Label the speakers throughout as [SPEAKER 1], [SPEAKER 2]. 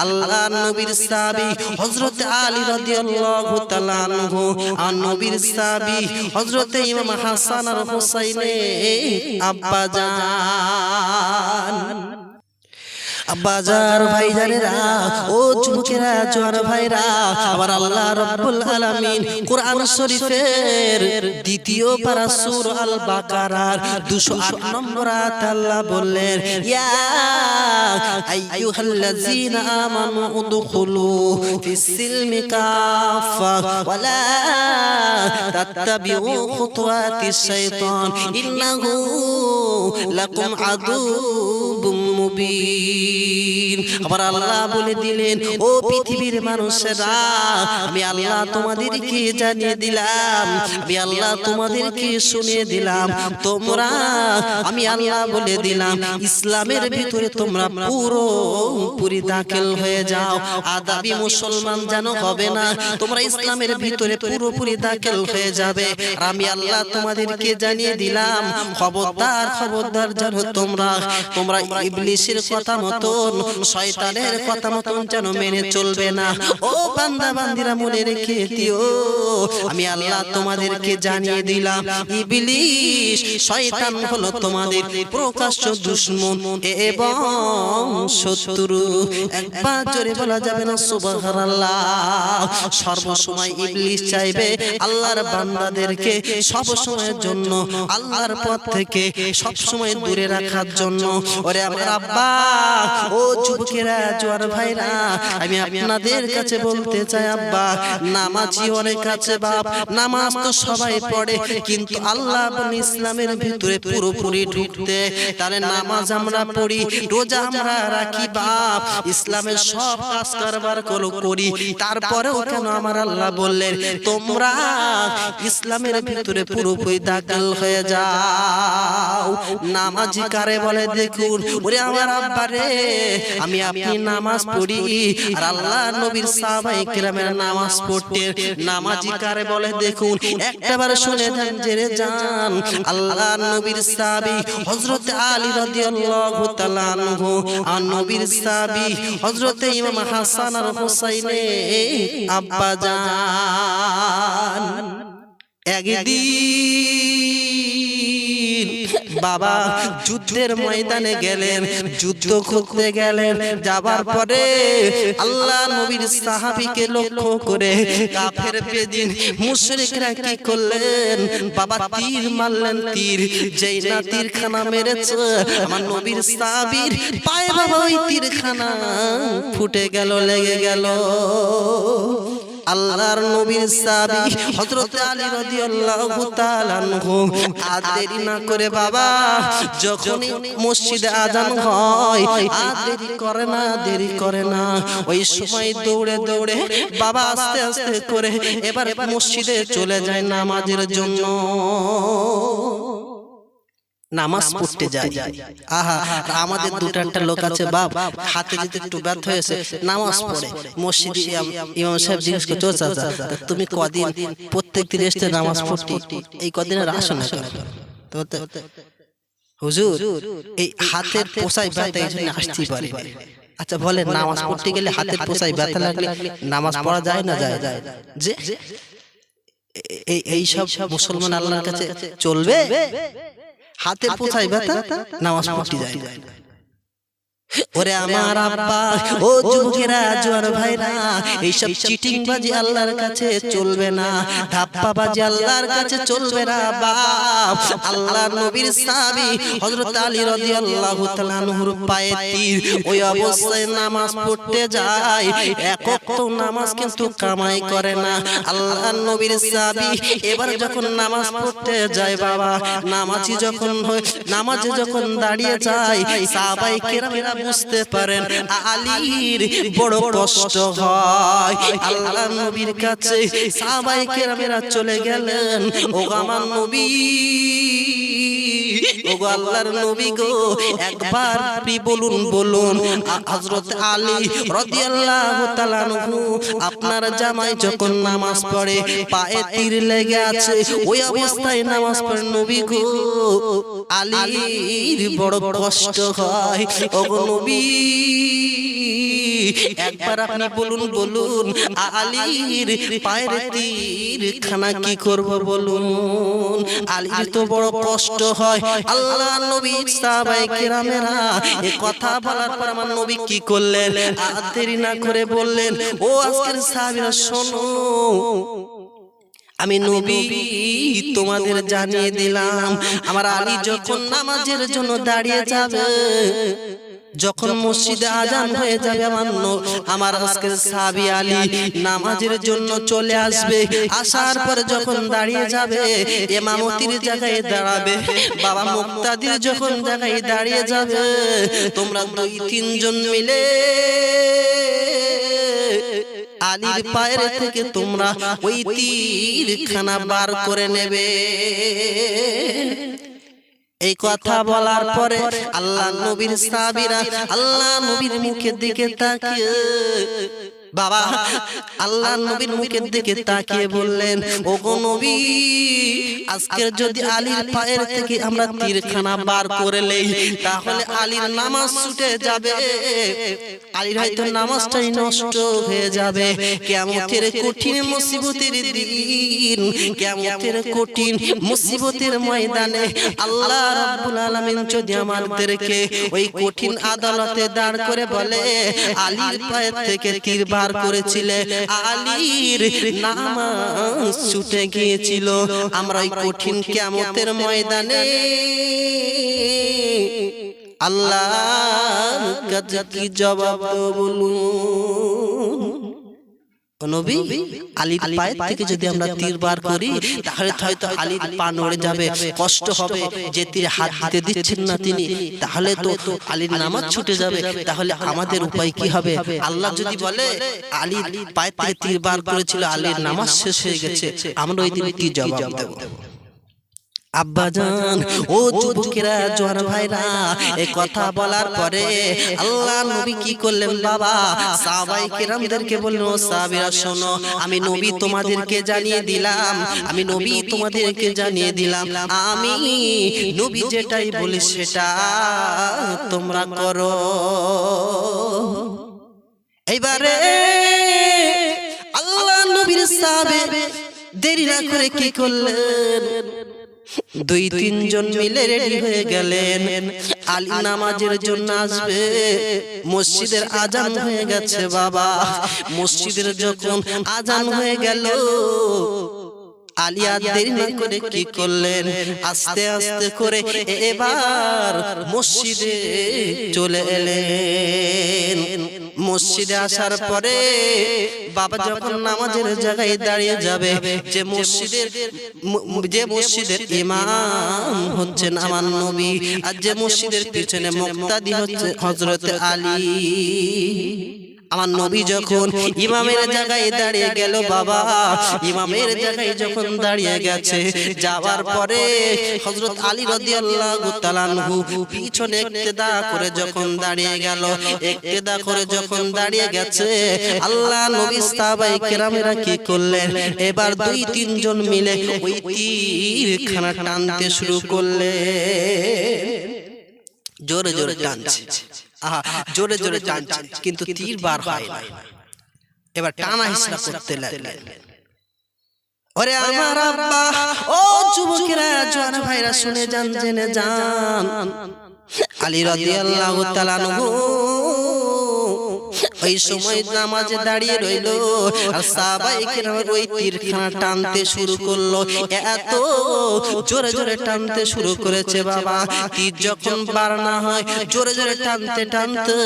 [SPEAKER 1] আল্লাহ নবীর সাহাবী হযরত আলী রাদিয়াল্লাহু তাআলা আনহু আর নবীর সাহাবী হযরত ইমাম হাসান আর হুসাইনের আব্বা জান বাজার ভাইজানেরা, ও যুবকেরা জোয়ার ভাইরা আবার আল্লাহ রব্বুল আলামিন কোরআন শরীফের দ্বিতীয় পারা সূর আল বাকারার 208 নম্বর আয়াত আল্লাহ বললেন, ইয়া আইয়ুহাল্লাযীনা আমানু উদখুলু কাফা ওয়ালা তাত্তাবিউ শাইতান ইন্নাহু লাকুম আদুবুম مبين আবার আল্লাহ বলে দিলেন, ও পৃথিবীর মানুষেরা, আমি আল্লাহ তোমাদেরকে জানিয়ে দিলাম, আমি আল্লাহ তোমাদেরকে শুনিয়ে দিলাম, তোমরা, আমি আল্লাহ বলে দিলাম, ইসলামের ভিতরে তোমরা পুরো পুরি দাখিল হয়ে যাও, আদাবি মুসলমান যেন হবে না, তোমরা ইসলামের ভিতরে পুরোপুরি দাখিল হয়ে যাবে আমি আল্লাহ তোমাদেরকে জানিয়ে দিলাম, খবরদার খবরদার যেন তোমরা তোমরা ইবলিশের কথা মতন শয়তানের কথা মতন যেন মেনে চলবে না। ও বান্দা বান্দিরা মনে রেখে দিও। আমি আল্লাহ তোমাদেরকে জানিয়ে দিলাম। ইবলিশ শয়তান হলো তোমাদের প্রকাশ্য দুশ্মন। এবং শত্রু। একবার জোরে বলা যাবে না সুবহানাল্লাহ। সর্বসময় ইবলিশ চাইবে আল্লাহর বান্দাদেরকে সব সময়ের জন্য আল্লাহর পথ থেকে সব সময় দূরে রাখার জন্য। ওরে আমার আব্বা ও যুবকেরা জোয়ার ভাইরা আমি আপনাদের কাছে বলতে চাই, আব্বা, নামাজি অনেক আছে বাপ, নামাজ তো সবাই পড়ে, কিন্তু আল্লাহ ইসলামের ভিতরে পুরোপুরি ঢুকতে, তাহলে নামাজ আমরা পড়ি, রোজা আমরা রাখি বাপ, ইসলামের সব কাজ কারবার করো তারপরেও কেন আমার আল্লাহ বললেন, তোমরা ইসলামের ভিতরে পুরোপুরি দাখিল হয়ে যাও। নামাজি কারে বলে, দেখুন, ওরে আমার আব্বারে আমি আপনি নামাজ পড়ি। আর আল্লাহ নবীর সাহাবায়ে কেরামের নামাজ পড়তে নামাজি কারে বলে, দেখুন, একটাবার শুনে দেন জেরে যান, আল্লাহ নবীর সাহাবী হযরত আলী রাদিয়াল্লাহু তাআলা আনহু আর নবীর সাহাবী হযরত ইমাম হাসান আর হুসাইনের আব্বা জান। একদিন বাবা যুদ্ধের ময়দানে গেলেন যুদ্ধ করতে গেলেন যাবার পরে আল্লাহ নবীর সাহাবীকে লক্ষ্য করে কাফের বেদিন মুশরিকরা কি করলেন? বাবা তীর মারলেন তীর যেই না তীরখানা মেরেছে আমার নবীর সাহাবীর পায়ে বাবা ওই তীরখানা ফুটে গেল লেগে গেল। আল্লাহর নবীর সাহাবী হযরত আলী রাদিয়াল্লাহু তাআলা আনহু। আর দেরি না করে বাবা যখন মসজিদে আজান হয় আর দেরি করে না দেরি করে না। ওই সময় দৌড়ে দৌড়ে বাবা আস্তে আস্তে করে এবার মসজিদে চলে যায় নামাজের জন্য। নামাজ পড়তে যায় আহা, আমাদের দুটো একটা লোক আছে, বাপ, হাতে যদি একটু ব্যর্থ হয়েছে, নামাজ পড়ে। মসজিদে ইমাম- সাহেব জিজ্ঞেস করছে চাচা, তুমি কদিন প্রত্যেক দিন এসে নামাজ পড়তে, এই কদিনের আসো না কেন?" তো তো- হুজুর, এই হাতের পোষায় ব্যথা এই জন্য আসতেই পারে আচ্ছা বলে নামাজ পড়তে গেলে হাতের পোষায় ব্যথা লাগলে নামাজ পড়া যায় না যায়? যায় যে এই এই সব মুসলমান আল্লাহর কাছে চলবে? হাতের পোছায় ব্যথা নামাজ পড়তে যায় ওরে আমার আব্বা ও যুবকেরা জোয়ার ভাইরা এইসব চিটিং বাজি আল্লাহর কাছে চলবে না ধাপ্পা বাজি আল্লাহর কাছে চলবে না বাপ। নবীর সাহাবী হযরত আলী রাদিয়াল্লাহু তাআলা পায়ে তীর ওই অবস্থায় নামাজ পড়তে যায় একক তো নামাজ কিন্তু কামাই করে না। আল্লাহ নবীর সাহাবী এবার যখন নামাজ পড়তে যায় বাবা নামাজি যখন হয় নামাজে যখন দাঁড়িয়ে যায় সাহাবাই কেরামেরা বুঝতে পারেন আলীর বড় কষ্ট হয়। আল্লাহ নবীর কাছে সাহাবায়ে কেরামেরা চলে গেলেন। ও আমার নবী। ও গো আল্লাহর নবী গো একবার আপনি বলুন বলুন? হযরত আলী রাদিয়াল্লাহু তাআলা আনহু আপনার জামাই যখন নামাজ পড়ে পায়ে তীর লেগে আছে ওই অবস্থায় নামাজ পড়ে নবী গো। আলীর বড় কষ্ট হয় ওগো নবী। একবার আপনি বলুন বলুন, আলীর পায়ের তীর খানা কি করব বলুন? আলীর তো বড় কষ্ট হয়। আল্লাহ নবী সাহাবায়ে কেরামেরা এ কথা বলার পর আমার নবী কি করলেন? আর দেরি না করে বললেন, ও আজকের সাহাবীরা, শোনো, আমি নবী তোমাদের জানিয়ে দিলাম, আমার আলী যখন নামাজের জন্য দাঁড়িয়ে যাবে যখন মসজিদে আজান হয়ে যাবে আমার আমার আজকের সাবি আলী নামাজের জন্য চলে আসবে আসার পরে যখন দাঁড়িয়ে যাবে এমামতির জায়গায় দাঁড়াবে বাবা মুক্তাদির যখন জায়গায় দাঁড়িয়ে যাবে তোমরা দুই তিনজন মিলে আলীর পায়ের থেকে তোমরা ওই তীর খানা বার করে নেবে। এই কথা বলার পরে আল্লাহ নবীর সাবিরা আল্লাহ নবীর মুখের দিকে তাকিয়ে বাবা আল্লাহ নবীর মুখের দিকে তাকিয়ে বললেন ও গো নবী আজকের যদি আলীর পায়ের থেকে আমরা তীরখানা বার করে লই তাহলে আলীর নামাজ ছুটে যাবে। আলীর হয়তো নামাজটাই নষ্ট হয়ে যাবে। কেমতের কঠিন মুসিবতের দিন কেমতের কঠিন মুসিবতের ময়দানে আল্লাহ রাব্বুল আলামিন যদি আমাদেরকে ওই কঠিন আদালতে দাঁড় করে বলে আলীর পায়ের থেকে তীর বার করেছিলে। আলীর নামাজ ছুটে গিয়েছিল। আমরা ওই কঠিন কিয়ামতের ময়দানে আল্লাহ কাছে কি জবাব বলুন নবী আলীর পায়ের থেকে যদি আমরা তীর বার করি তাহলে হয়তো আলীর পা নড়ে যাবে। কষ্ট হবে যে তীর হাত দিচ্ছেন না তিনি তাহলে তো আলির নামাজ ছুটে যাবে। তাহলে আমাদের উপায় কি হবে? আল্লাহ যদি বলে আলীর পায়ে থেকে তীর বার করেছিল আলীর নামাজ শেষ হয়ে গেছে। আমরা ওই দিন কি জবাব দেব? আব্বাজান ও যুবকেরা জোয়ার ভাইরা এই কথা বলার পরে আল্লাহ নবী কি করলেন বাবা? সাহাবাই কেরামদেরকে বললেন ও সাহাবীরা শোনো আমি নবী তোমাদেরকে জানিয়ে দিলাম আমি নবী তোমাদেরকে জানিয়ে দিলাম আমি নবী যেটাই বলি সেটা তোমরা করো। এইবারে আল্লাহ নবীর সাহাবে দেরি না করে কি করলেন? দুই তিনজন মিলে রেডি হয়ে গেলেন। আলী নামাজের জন্য আসবে। মসজিদের আজান হয়ে গেছে বাবা। মসজিদের যখন আজান হয়ে গেল আলিয়া দেরি না করে কি করলেন? আস্তে আস্তে করে এবার মসজিদে চলে এলেন। মসজিদে আসার পরে বাবা যখন নামাজের জায়গায় দাঁড়িয়ে যাবে যে মসজিদের যে মসজিদের ইমাম হচ্ছেন আমার নবী আর যে মসজিদের পিছনে মুক্তাদি হচ্ছে হজরত আলী। আমার নবী যখন ইমামের জায়গায় দাঁড়িয়ে গেল বাবা ইমামের জায়গায় যখন দাঁড়িয়ে গেছে যাওয়ার পরে হযরত আলী রাদিয়াল্লাহু তাআলা আনহু পিছনে ইক্তেদা করে যখন দাঁড়িয়ে গেল ইক্তেদা করে যখন দাঁড়িয়ে গেছে আল্লাহ নবী সাহাবায়ে কেরামেরা কি করলেন? এবার দুই তিনজন মিলে ওই তীর খানা টানতে শুরু করলেন। জোরে জোরে টানছে। আহা জোরে জোরে টান কিন্তু তীর বার হয় না। এবার টানা হিসাব করতে লাগলেন। ওরে আমার আব্বা ও যুবকেরা জোয়ান ভাইরা শুনে যান জেনে যান। আলী রাদিয়াল্লাহু তাআলা আনহু। ওই সময় নামাজে দাঁড়িয়ে রইল, আর কেরাম ওই তীরখানা টানতে শুরু করল। এত জোরে জোরে টানতে শুরু করেছে বাবা। তীর যখন বার হয়, জোরে জোরে টানতে টানতে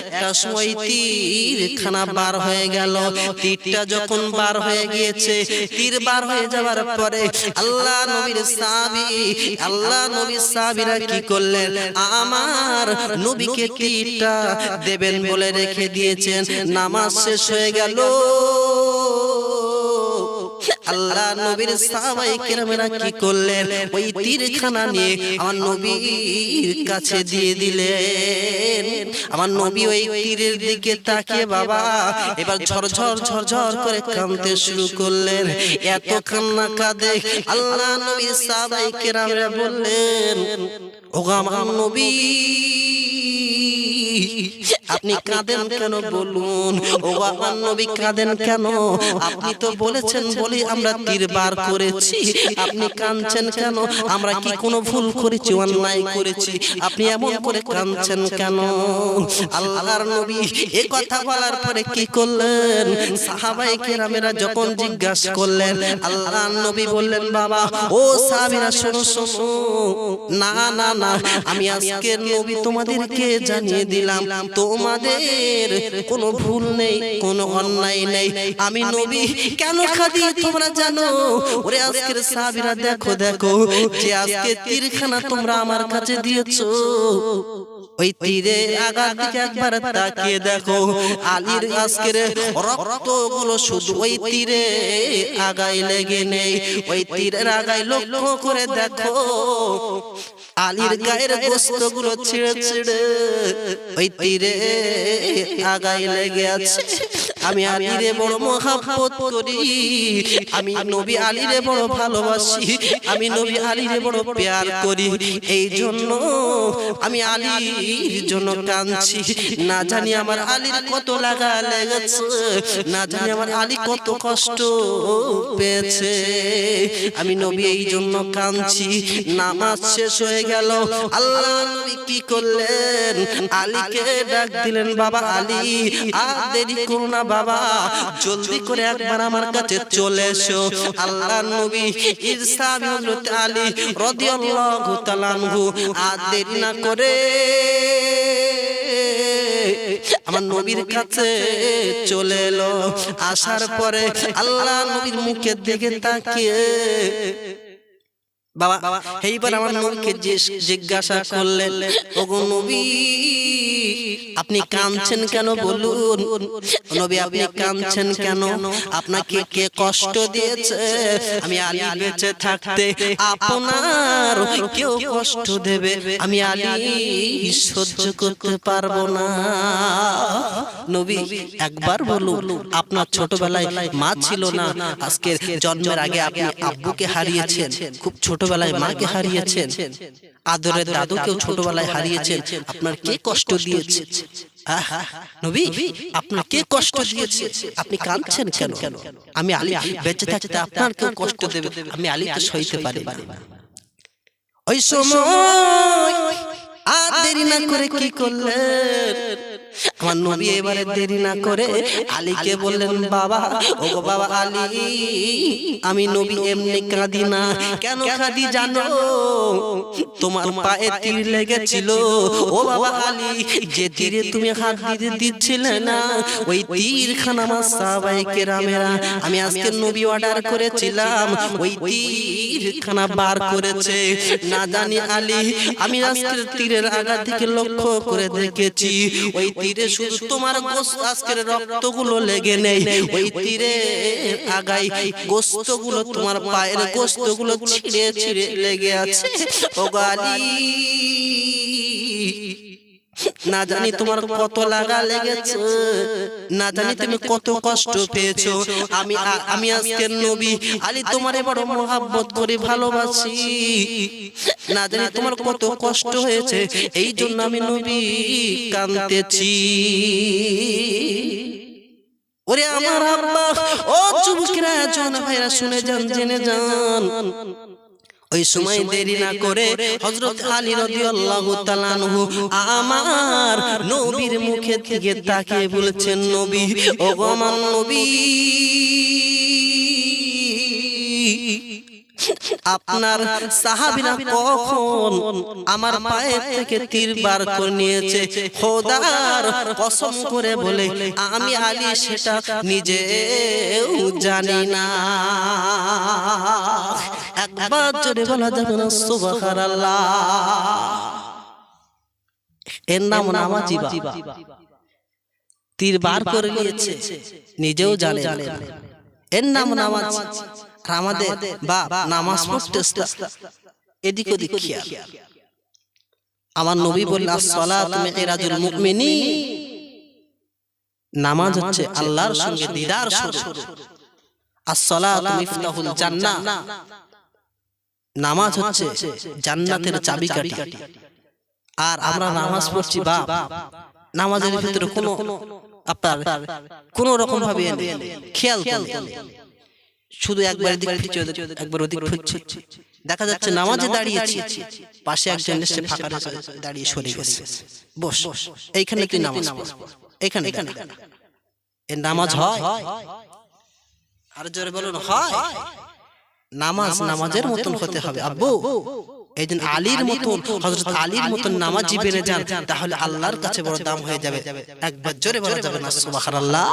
[SPEAKER 1] একটা সময় তীরখানা বার হয়ে গেল। তীরটা যখন বার হয়ে গিয়েছে, তীর বার হয়ে যাওয়ার পরে আল্লাহ নবীর সাহাবী, আল্লাহ নবীর সাহাবীরা কি করলেন? আমার নবীকে তীরটা দেবেন বলে রেখে দিয়েছেন নামাজ শেষ হয়ে গেল। আল্লাহ নবীর সাহাবাই কেরামেরা কি করলেন? ওই তীরখানা নিয়ে আমার নবীর কাছে দিয়ে দিলেন। আমার নবী ওই তীরের দিকে তাকিয়ে বাবা এবার ঝরঝর ঝরঝর করে কাঁদতে শুরু করলেন। এত কান্না কাঁদে আল্লাহ নবীর সাহাবাই কেরামেরা বললেন ও আমার নবী আপনি কাঁদেন কেন বলুন? ও আমার নবী কাঁদেন কেন? আপনি তো বলেছেন বলি আমরা তীর বার করেছি। আপনি কাঁদছেন কেন? আমরা কি কোনো ভুল করেছি অন্যায় করেছি? আপনি এমন করে কাঁদছেন কেন? আল্লাহর নবী এ কথা বলার পরে কি করলেন? সাহাবাই কেরামেরা যখন জিজ্ঞাসা করলেন আল্লাহর নবী বললেন বাবা ও সাহাবীরা শোনো শোনো না না না আমি আজকের নবী তোমাদেরকে জানিয়ে দিলাম তোমাদের কোনো ভুল নেই, কোনো অন্যায় নেই। আমি নবী, কেন খাদি? তোমরা জানো? ওরে আজকের সাহাবীরা দেখো দেখো যে আজকে তীরখানা তোমরা আমার কাছে দিয়েছ। ওই তীরে আগার দিকে একবার তাকিয়ে দেখো, আলীর আজকের রক্তগুলো শুধু ওই তীরে আগায় লেগে নেই। ওই তীরের আগায় লক্ষ্য করে দেখো আলীর গায়ের গোস্তগুলো ছিঁড়ে ছিঁড়ে ওই তীরে আগায় লেগে আছে। আমি আলীরে বড় মহাব্বত করি। আমি নবী আলীরে বড় ভালোবাসি। আমি নবী আলীরে বড় প্যার করি। এই জন্য আমি আলীর জন্য কাঁদছি। না জানি আমার আলীর কত লাগা লেগেছে। না জানি আমার আলী কত কষ্ট পেয়েছে। আমি নবী এই জন্য কাঁদছি। নামাজ শেষ হয়ে গেল। আল্লাহ নবী কি করলেন? আলীকে ডাক দিলেন বাবা আলী আর দেরি করো না বাবা জলদি করে একবার আমার কাছে চলে এসো। আল্লাহ নবী ইরসাদ হযরত আলী রাদিয়াল্লাহু তাআলা আনহু। আর দেরি না করে আমার নবীর কাছে চলে এলো। আসার পরে আল্লাহ নবীর মুখের দিকে তাকিয়ে বাবা এইবার আমার নবীকে জিজ্ঞাসা করলেন ওগো নবী আপনি কাঁদছেন কেন বলুন? নবী আপনি কাঁদছেন কেন? আপনাকে কে কষ্ট দিয়েছে? আমি আলী বেঁচে থাকতে আপনার কেউ কষ্ট দেবে? আমি আলী সহ্য করতে পারব না। নবী একবার বলুন আপনার ছোটবেলায় মা ছিল না। আজকের জন্মের আগে আপনি আব্বুকে হারিয়েছেন। খুব ছোটবেলায় মাকে হারিয়েছেন। আদরের দাদুকেও ছোটবেলায় হারিয়েছেন। আপনার কে কষ্ট দিয়েছে? আহা, নবী আপনাকে কষ্ট দিয়েছে। আপনি কাঁদছেন কেন? আমি আলী বেঁচে থাকতে আপনার কেউ কষ্ট দেবে? আমি আলীকে সইতে পারি। ওই সময় আর দেরি না করে কি করলেন? আমার নবী এবারে দেরি না করে আলীকে বললেন বাবা ও বাবা আলী আমি নবী এমনি কাঁদি না। কেন কাঁদি জানো? তোমার পায়ে তীর লেগেছিল। ও বাবা আলী যে তীরে তুমি হাত দিতে দিচ্ছিলে না ওই তীর খান আমার সাহাবাই কেরামেরা আমি আজকে নবী অর্ডার করেছিলাম। ওই তীর খানা বার করেছে। না জানি আলী আমি আজকের তীরের আগা থেকে লক্ষ্য করে দেখেছি। ওই তীরে শুধু তোমার গোস্ত আজকের রক্তগুলো লেগে নেই। ওই তীরে আগাই গোস্তগুলো তোমার পায়ের গোস্তগুলো ছিঁড়ে ছিঁড়ে লেগে আছে। ও গালি না জানি তোমার কত লাগা লেগেছে। না জানি তুমি কত কষ্ট পেয়েছ। আমি আমি আজকে নবী। আলী তোমারে বড় মহাব্বত করে ভালোবাসি। না জানি তোমার কত কষ্ট হয়েছে। এই জন্য আমি নবী কাঁদতেছি। ওরে আমার আব্বা ও যুবকেরা জন ভাইরা শুনে যান জেনে যান। ওই সময় দেরি না করে হজরত আলী রাদিয়াল্লাহু তাআলা আনহু আমার নবীর মুখে থেকে তাকিয়ে বলেছেন নবী ও গো আমার নবী। আপনার সাহাবীরা কখন আমার পায়ে থেকে তীর বার করে নিয়েছে। খোদার কসম করে বলে আমি আলী সেটা নিজেও জানি না। একবার জোরে বলা যাবে না সুবহানাল্লাহ। এর নাম নামাজি তীর বার করে নিয়েছে। নিজেও জানে। এর নাম নামাজ। আর আমাদের বা নামাজ পড়তে এদিক ওদিক খেয়াল। আমার নবী বললেন আসসালাতু মিরাজুল মুমিনিন। নামাজ হচ্ছে আল্লাহর সঙ্গে দিদার শুরু। আসসালাতু মিফতাহুল জান্নাহ। নামাজ হচ্ছে জান্নাতের চাবিকাঠি। আর আমরা নামাজ পড়ছি বা নামাজের ভিতরে কোনো আপনার কোন রকম ভাবে খেয়াল করতেন না। শুধু একবার এদিক ফিরছে একবার ওদিক ফিরছে দেখা যাচ্ছে নামাজে দাঁড়িয়েছি পাশে একজন এসে ফাঁকা দাঁড়িয়ে সরে গেছে। বস এইখানে তুই নামাজ পড়। এইখানে এখানে এর নামাজ হয়। আর জোরে বলুন হয়। নামাজ নামাজের মতন হতে হবে। আব্বু এই দিন আলীর মতন হযরত আলীর মতন নামাজি বেড়ে যান তাহলে আল্লাহর কাছে বড় দাম হয়ে যাবে। একবার জোরে বলা যাবে না সুবহানাল্লাহ।